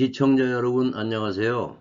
시청자 여러분 안녕하세요.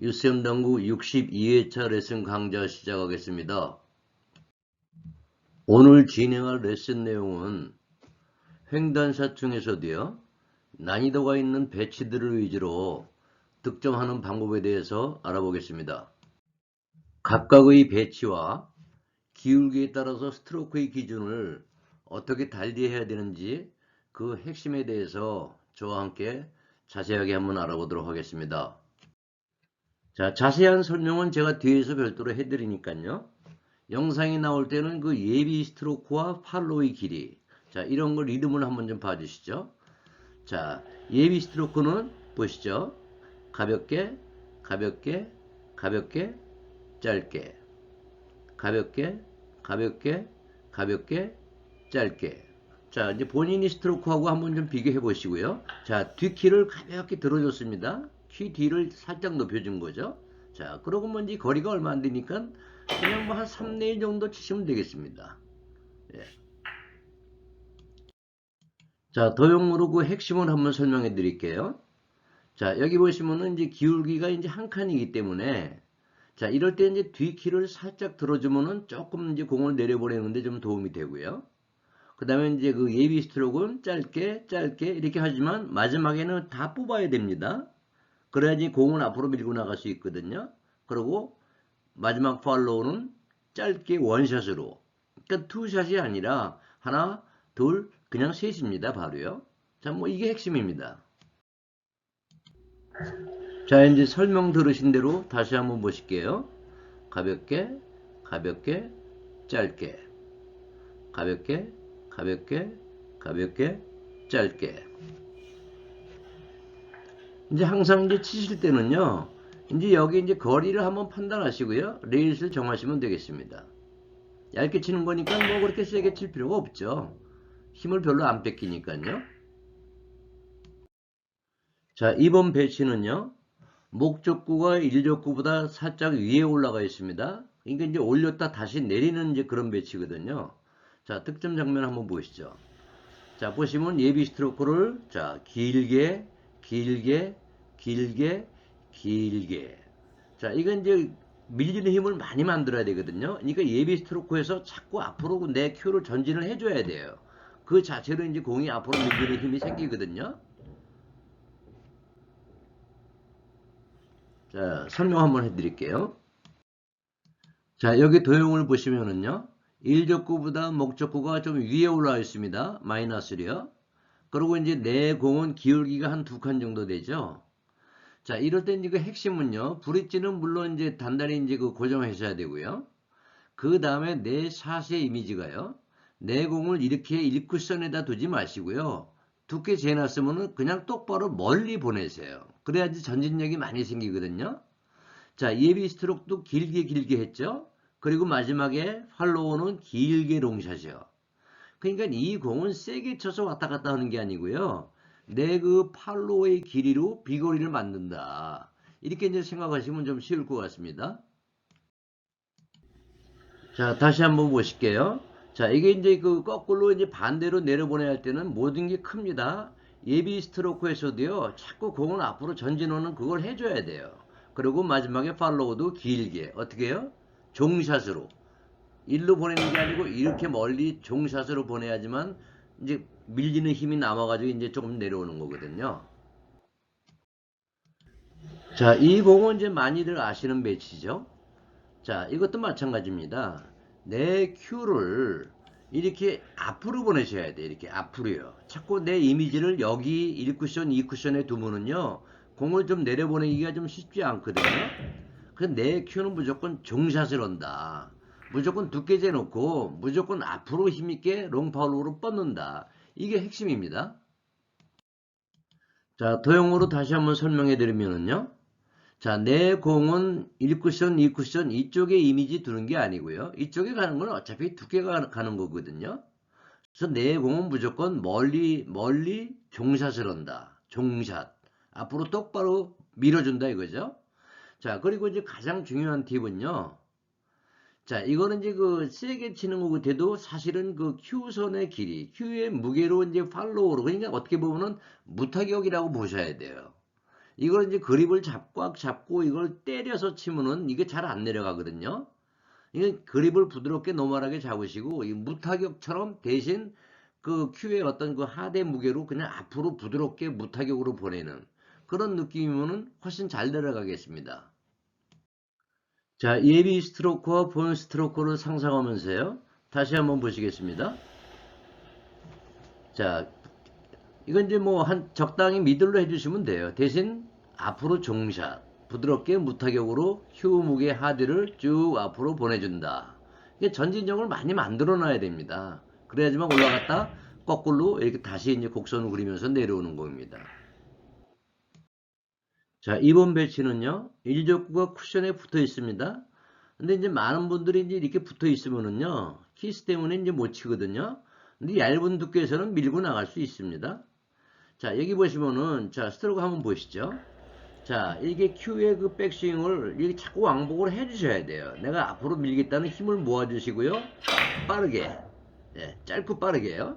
유쌤 당구 62회차 레슨 강좌 시작하겠습니다. 오늘 진행할 레슨 내용은 횡단샷 중에서도요. 난이도가 있는 배치들을 위주로 득점하는 방법에 대해서 알아보겠습니다. 각각의 배치와 기울기에 따라서 스트로크의 기준을 어떻게 달리해야 되는지 그 핵심에 대해서 저와 함께 자세하게 한번 알아보도록 하겠습니다. 자, 자세한 설명은 제가 뒤에서 별도로 해드리니까요. 영상이 나올 때는 그 예비 스트로크와 팔로의 길이 자 이런 걸 리듬을 한번 좀 봐주시죠. 자 예비 스트로크는 보시죠. 가볍게 가볍게 가볍게 짧게 가볍게 가볍게 가볍게 짧게 자 이제 본인이 스트로크하고 한번 좀 비교해 보시고요. 자 뒷키를 가볍게 들어줬습니다. 키 뒤를 살짝 높여준 거죠. 자 그러고 뭐 이제 거리가 얼마 안 되니까 그냥 뭐 한 3대 1 정도 치시면 되겠습니다. 예. 자, 도형으로 그 핵심을 한번 설명해 드릴게요. 자, 여기 보시면은 이제 기울기가 이제 한 칸이기 때문에 자, 이럴 때 이제 뒤키를 살짝 들어주면은 조금 이제 공을 내려보내는데 좀 도움이 되고요. 그 다음에 이제 그 예비 스트로크는 짧게, 짧게 이렇게 하지만 마지막에는 다 뽑아야 됩니다. 그래야지 공을 앞으로 밀고 나갈 수 있거든요. 그리고 마지막 팔로우는 짧게 원샷으로. 그러니까 투샷이 아니라 하나 둘 그냥 셋입니다 바로요. 자 뭐 이게 핵심입니다. 자 이제 설명 들으신 대로 다시 한번 보실게요. 가볍게 가볍게 짧게. 가볍게 가볍게 가볍게 짧게 이제 항상 이제 치실 때는요 이제 여기 이제 거리를 한번 판단하시고요. 레일을 정하시면 되겠습니다. 얇게 치는 거니까 뭐 그렇게 세게 칠 필요가 없죠. 힘을 별로 안 뺏기니까요. 자, 이번 배치는요. 목적구가 일적구보다 살짝 위에 올라가 있습니다. 그러니까 이제 올렸다 다시 내리는 이제 그런 배치거든요. 자, 득점 장면 한번 보시죠. 자, 보시면 예비 스트로크를 자, 길게 길게 길게 길게. 자, 이건 이제 밀리는 힘을 많이 만들어야 되거든요. 그러니까 예비 스트로크에서 자꾸 앞으로 내 큐를 전진을 해줘야 돼요. 그 자체로 이제 공이 앞으로 밀리는 힘이 생기거든요. 자, 설명 한번 해드릴게요. 자, 여기 도형을 보시면은요. 일적구보다 목적구가 좀 위에 올라와 있습니다. 마이너스요. 그리고 이제 내 공은 기울기가 한 두 칸 정도 되죠. 자, 이럴 때 이제 그 핵심은요. 브릿지는 물론 이제 단단히 이제 그 고정하셔야 되고요. 그 다음에 내 샷의 이미지가요. 내 공을 이렇게 1쿠션에다 두지 마시고요. 두께 재놨으면은 그냥 똑바로 멀리 보내세요. 그래야지 전진력이 많이 생기거든요. 자, 예비 스트로크도 길게 길게 했죠. 그리고 마지막에 팔로우는 길게 롱샷이요. 그러니까 이 공은 세게 쳐서 왔다 갔다 하는 게 아니고요. 내 그 팔로우의 길이로 비거리를 만든다. 이렇게 이제 생각하시면 좀 쉬울 것 같습니다. 자, 다시 한번 보실게요. 자, 이게 이제 그 거꾸로 이제 반대로 내려보내야 할 때는 모든 게 큽니다. 예비 스트로크에서도요, 자꾸 공을 앞으로 전진하는 그걸 해줘야 돼요. 그리고 마지막에 팔로우도 길게. 어떻게 해요? 종샷으로. 일로 보내는 게 아니고 이렇게 멀리 종샷으로 보내야지만 이제 밀리는 힘이 남아가지고 이제 조금 내려오는 거거든요. 자, 이 공은 이제 많이들 아시는 배치죠. 자, 이것도 마찬가지입니다. 내 큐를 이렇게 앞으로 보내셔야 돼. 이렇게 앞으로요. 자꾸 내 이미지를 여기 1쿠션, 2쿠션에 두면은요. 공을 좀 내려보내기가 좀 쉽지 않거든요. 그래서 내 큐는 무조건 종샷을 한다. 무조건 두께 재놓고 무조건 앞으로 힘있게 롱파울로 뻗는다. 이게 핵심입니다. 자, 도형으로 다시 한번 설명해 드리면은요. 자, 내 공은 1쿠션, 2쿠션 이쪽에 이미지 두는 게 아니고요. 이쪽에 가는 건 어차피 두께가 가는 거거든요. 그래서 내 공은 무조건 멀리 멀리 종샷을 한다. 종샷. 앞으로 똑바로 밀어준다 이거죠. 자, 그리고 이제 가장 중요한 팁은요. 자, 이거는 이제 그 세게 치는 것 같아도 사실은 그 Q선의 길이, Q의 무게로 이제 팔로우로, 그러니까 어떻게 보면은 무타격이라고 보셔야 돼요. 이걸 이제 그립을 잡고 꽉 잡고 이걸 때려서 치면은 이게 잘 안 내려가거든요. 이게 그립을 부드럽게 노멀하게 잡으시고 이 무타격처럼 대신 그 큐의 어떤 그 하대 무게로 그냥 앞으로 부드럽게 무타격으로 보내는 그런 느낌이면은 훨씬 잘 내려가겠습니다. 자, 예비 스트로크와 본 스트로크를 상상하면서요. 다시 한번 보시겠습니다. 자, 이건 이제 뭐 한 적당히 미들로 해주시면 돼요. 대신 앞으로 종샷, 부드럽게 무타격으로 휴 무게 하드를 쭉 앞으로 보내준다. 이게 전진력을 많이 만들어 놔야 됩니다. 그래야지만 올라갔다 거꾸로 이렇게 다시 이제 곡선을 그리면서 내려오는 겁니다. 자, 이번 배치는요, 일족구가 쿠션에 붙어 있습니다. 근데 이제 많은 분들이 이제 이렇게 붙어 있으면은요, 키스 때문에 이제 못 치거든요. 근데 얇은 두께에서는 밀고 나갈 수 있습니다. 자, 여기 보시면은, 자, 스트로크 한번 보시죠. 자, 이게 Q의 그 백스윙을 이렇게 자꾸 왕복을 해 주셔야 돼요. 내가 앞으로 밀겠다는 힘을 모아 주시고요. 빠르게. 네, 짧고 빠르게요.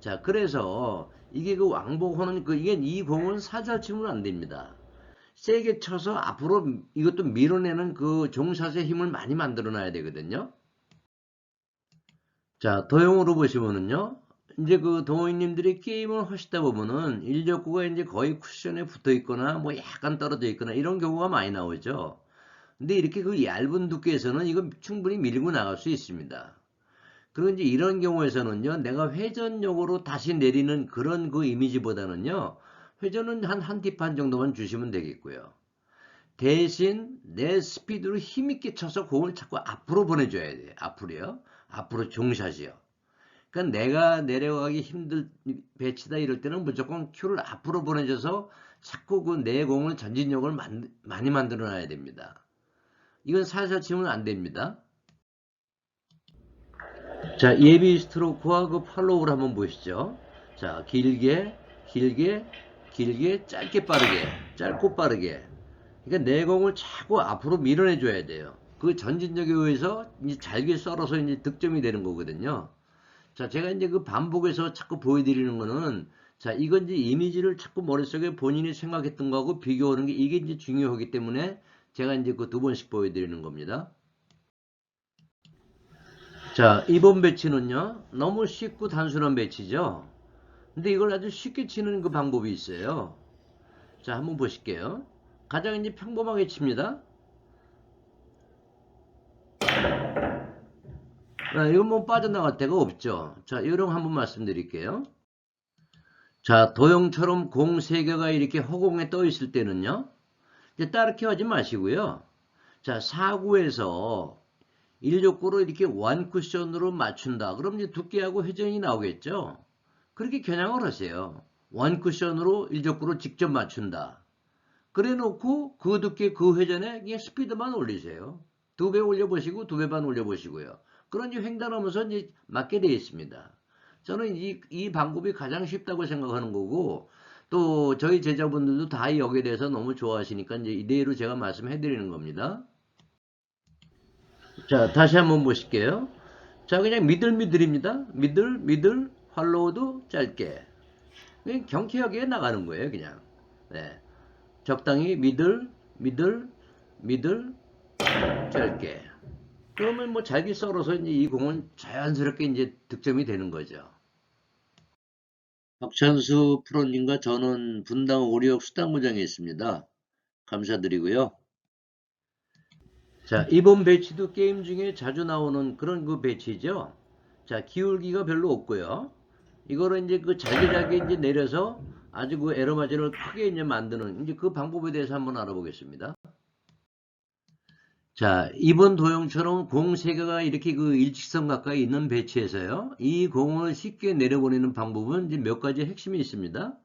자, 그래서 이게 그 왕복하는 그, 이게 이 공은 살살 치면 안 됩니다. 세게 쳐서 앞으로 이것도 밀어내는 그 종샷의 힘을 많이 만들어 놔야 되거든요. 자, 도형으로 보시면은요. 이제 그 동호인님들이 게임을 하시다 보면은 일적구가 이제 거의 쿠션에 붙어 있거나 뭐 약간 떨어져 있거나 이런 경우가 많이 나오죠. 근데 이렇게 그 얇은 두께에서는 이거 충분히 밀고 나갈 수 있습니다. 그리고 이제 이런 경우에서는요, 내가 회전력으로 다시 내리는 그런 그 이미지보다는요, 회전은 한한팁반 정도만 주시면 되겠고요. 대신 내 스피드로 힘있게 쳐서 공을 자꾸 앞으로 보내줘야 돼요. 앞으로요. 앞으로 종샷이요. 그러니까 내가 내려가기 힘들 배치다 이럴 때는 무조건 큐를 앞으로 보내줘서 자꾸 그 내 공을 전진력을 만, 많이 만들어 놔야 됩니다. 이건 살살 치면 안 됩니다. 자, 예비 스트로크와 그 팔로우를 한번 보시죠. 자, 길게, 길게, 길게, 짧게 빠르게, 짧고 빠르게. 그러니까 내 공을 자꾸 앞으로 밀어내줘야 돼요. 그 전진력에 의해서 이제 잘게 썰어서 이제 득점이 되는 거거든요. 자, 제가 이제 그 반복해서 자꾸 보여드리는 거는, 자, 이건 이제 이미지를 자꾸 머릿속에 본인이 생각했던 거하고 비교하는 게 이게 이제 중요하기 때문에 제가 이제 그 두 번씩 보여드리는 겁니다. 자, 이번 배치는요, 너무 쉽고 단순한 배치죠. 근데 이걸 아주 쉽게 치는 그 방법이 있어요. 자, 한번 보실게요. 가장 이제 평범하게 칩니다. 아, 이건 뭐 빠져나갈 데가 없죠. 자, 요령 한번 말씀드릴게요. 자, 도형처럼 공 3개가 이렇게 허공에 떠 있을 때는요. 이제 따르게 하지 마시고요. 자, 4구에서 1족구로 이렇게 원 쿠션으로 맞춘다. 그럼 이제 두께하고 회전이 나오겠죠. 그렇게 겨냥을 하세요. 원 쿠션으로 1족구로 직접 맞춘다. 그래 놓고 그 두께 그 회전에 그냥 스피드만 올리세요. 두 배 올려보시고 두 배 반 올려보시고요. 그런 이제 횡단하면서 이제 맞게 되어 있습니다. 저는 이, 이 방법이 가장 쉽다고 생각하는 거고 또 저희 제자분들도 다 여기에 대해서 너무 좋아하시니까 이제 이대로 제가 말씀해 드리는 겁니다. 자, 다시 한번 보실게요. 자, 그냥 미들미들입니다. 미들, 미들, 팔로우도 짧게. 경쾌하게 나가는 거예요, 그냥. 네. 적당히 미들, 미들, 미들, 짧게. 그러면 뭐 잘게 썰어서 이제 이 공은 자연스럽게 이제 득점이 되는 거죠. 박찬수 프로님과 저는 분당 오리역 수당구장에 있습니다. 감사드리고요. 자, 이번 배치도 게임 중에 자주 나오는 그런 그 배치죠. 자, 기울기가 별로 없고요. 이거를 이제 그 잘게잘게 이제 내려서 아주 그 에러마진을 크게 이제 만드는 이제 그 방법에 대해서 한번 알아보겠습니다. 자, 이번 도형처럼 공 3개가 이렇게 그 일직선 가까이 있는 배치에서요. 이 공을 쉽게 내려보내는 방법은 이제 몇 가지 핵심이 있습니다.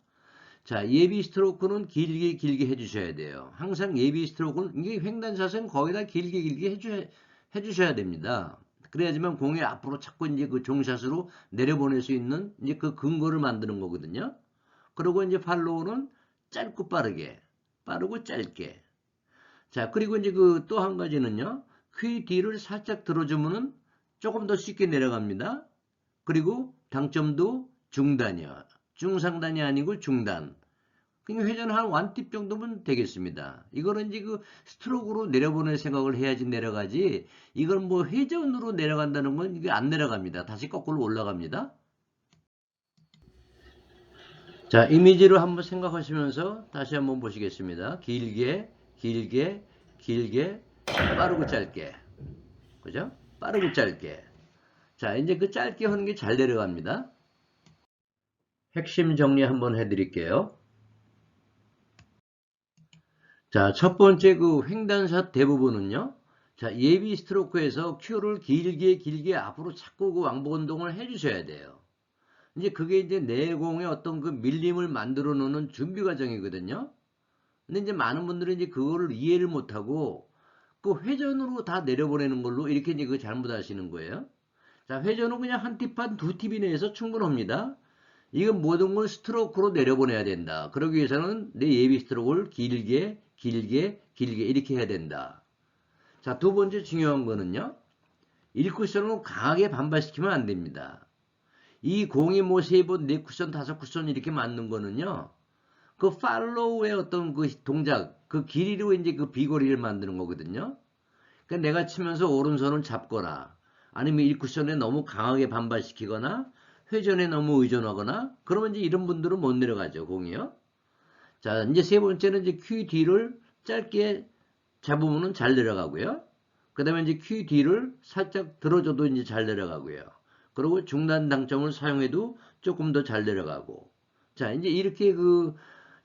자, 예비 스트로크는 길게 길게 해주셔야 돼요. 항상 예비 스트로크는 이게 횡단샷은 거의 다 길게 길게 해주, 해주셔야 됩니다. 그래야지만 공이 앞으로 자꾸 이제 그 종샷으로 내려보낼 수 있는 이제 그 근거를 만드는 거거든요. 그리고 이제 팔로우는 짧고 빠르게, 빠르고 짧게. 자, 그리고 이제 그 또 한 가지는요. 퀴 뒤를 살짝 들어주면은 조금 더 쉽게 내려갑니다. 그리고 당점도 중단이요. 중상단이 아니고 중단. 그러니까 회전 한 완팁 정도면 되겠습니다. 이거는 이제 그 스트로크로 내려보낼 생각을 해야지 내려가지. 이건 뭐 회전으로 내려간다는 건 이게 안 내려갑니다. 다시 거꾸로 올라갑니다. 자, 이미지를 한번 생각하시면서 다시 한번 보시겠습니다. 길게, 길게, 길게, 빠르고 짧게. 그죠? 빠르고 짧게. 자, 이제 그 짧게 하는 게 잘 내려갑니다. 핵심 정리 한번 해드릴게요. 자, 첫 번째 그 횡단샷 대부분은요. 자, 예비 스트로크에서 큐를 길게 길게 앞으로 자꾸 그 왕복 운동을 해주셔야 돼요. 이제 그게 이제 내공의 어떤 그 밀림을 만들어 놓는 준비 과정이거든요. 근데 이제 많은 분들은 이제 그거를 이해를 못하고 그 회전으로 다 내려보내는 걸로 이렇게 이제 그 잘못하시는 거예요. 자, 회전은 그냥 한 팁 한 두 팁 이내에서 충분합니다. 이건 모든 걸 스트로크로 내려보내야 된다. 그러기 위해서는 내 예비 스트로크를 길게, 길게, 길게 이렇게 해야 된다. 자, 두 번째 중요한 거는요. 1쿠션으로 강하게 반발시키면 안 됩니다. 이 공이 뭐 세 번, 네 쿠션, 다섯 쿠션 이렇게 맞는 거는요. 그 팔로우의 어떤 그 동작, 그 길이로 이제 그 비거리를 만드는 거거든요. 그러니까 내가 치면서 오른손을 잡거나 아니면 1쿠션에 너무 강하게 반발시키거나 회전에 너무 의존하거나 그러면 이제 이런 분들은 못 내려가죠, 공이요. 자, 이제 세 번째는 이제 Q 뒤를 짧게 잡으면은 잘 내려가고요. 그 다음에 이제 Q 뒤를 살짝 들어줘도 이제 잘 내려가고요. 그리고 중단 당점을 사용해도 조금 더 잘 내려가고. 자, 이제 이렇게 그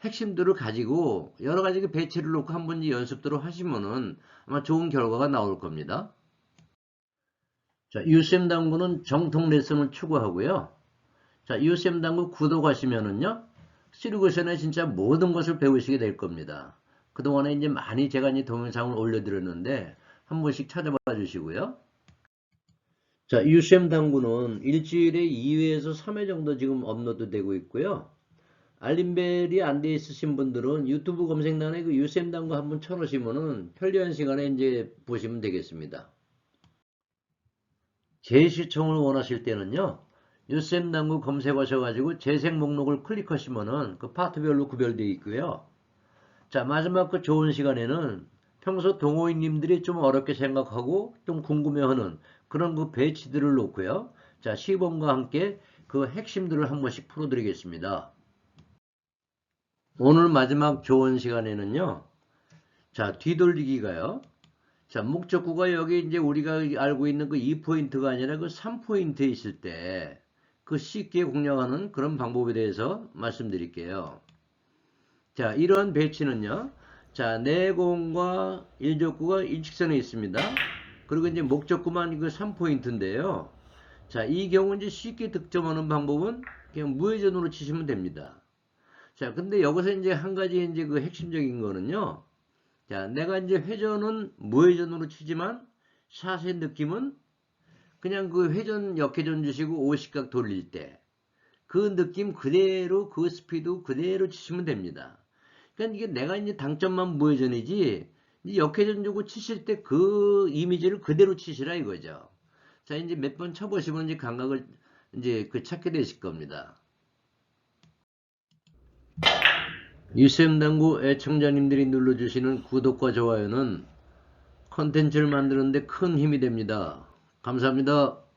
핵심들을 가지고 여러 가지 그 배치를 놓고 한번 이제 연습들을 하시면은 아마 좋은 결과가 나올 겁니다. 자, 유쌤 당구는 정통 레슨을 추구하고요. 자, 유쌤 당구 구독하시면은요. 시르고션에 진짜 모든 것을 배우시게 될 겁니다. 그동안에 이제 많이 제가 이제 동영상을 올려드렸는데 한 번씩 찾아봐 주시고요. 자, 유쌤 당구는 일주일에 2회에서 3회 정도 지금 업로드 되고 있고요. 알림벨이 안 돼 있으신 분들은 유튜브 검색란에 그 유쌤 당구 한번 쳐놓으시면은 편리한 시간에 이제 보시면 되겠습니다. 재시청을 원하실 때는요. 유쌤 당구 검색하셔가지고 재생 목록을 클릭하시면은 그 파트별로 구별되어 있고요. 자, 마지막 그 좋은 시간에는 평소 동호인님들이 좀 어렵게 생각하고 좀 궁금해하는 그런 그 배치들을 놓고요. 자, 시범과 함께 그 핵심들을 한 번씩 풀어드리겠습니다. 오늘 마지막 좋은 시간에는요. 자, 뒤돌리기가요. 자, 목적구가 여기 이제 우리가 알고 있는 그 2포인트가 아니라 그 3포인트에 있을 때 그 쉽게 공략하는 그런 방법에 대해서 말씀드릴게요. 자, 이런 배치는요. 자, 내공과 일족구가 일직선에 있습니다. 그리고 이제 목적구만 그 3포인트인데요. 자, 이 경우 이제 쉽게 득점하는 방법은 그냥 무회전으로 치시면 됩니다. 자, 근데 여기서 이제 한 가지 이제 그 핵심적인 거는요. 자, 내가 이제 회전은 무회전으로 치지만 샷의 느낌은 그냥 그 회전 역회전 주시고 50각 돌릴 때 그 느낌 그대로 그 스피드 그대로 치시면 됩니다. 그러니까 이게 내가 이제 당점만 이제 역회전 주고 치실 때 그 이미지를 그대로 치시라 이거죠. 자, 이제 몇 번 쳐보시면 이제 감각을 이제 그 찾게 되실 겁니다. 유쌤 당구 애청자님들이 눌러주시는 구독과 좋아요는 컨텐츠를 만드는데 큰 힘이 됩니다. 감사합니다.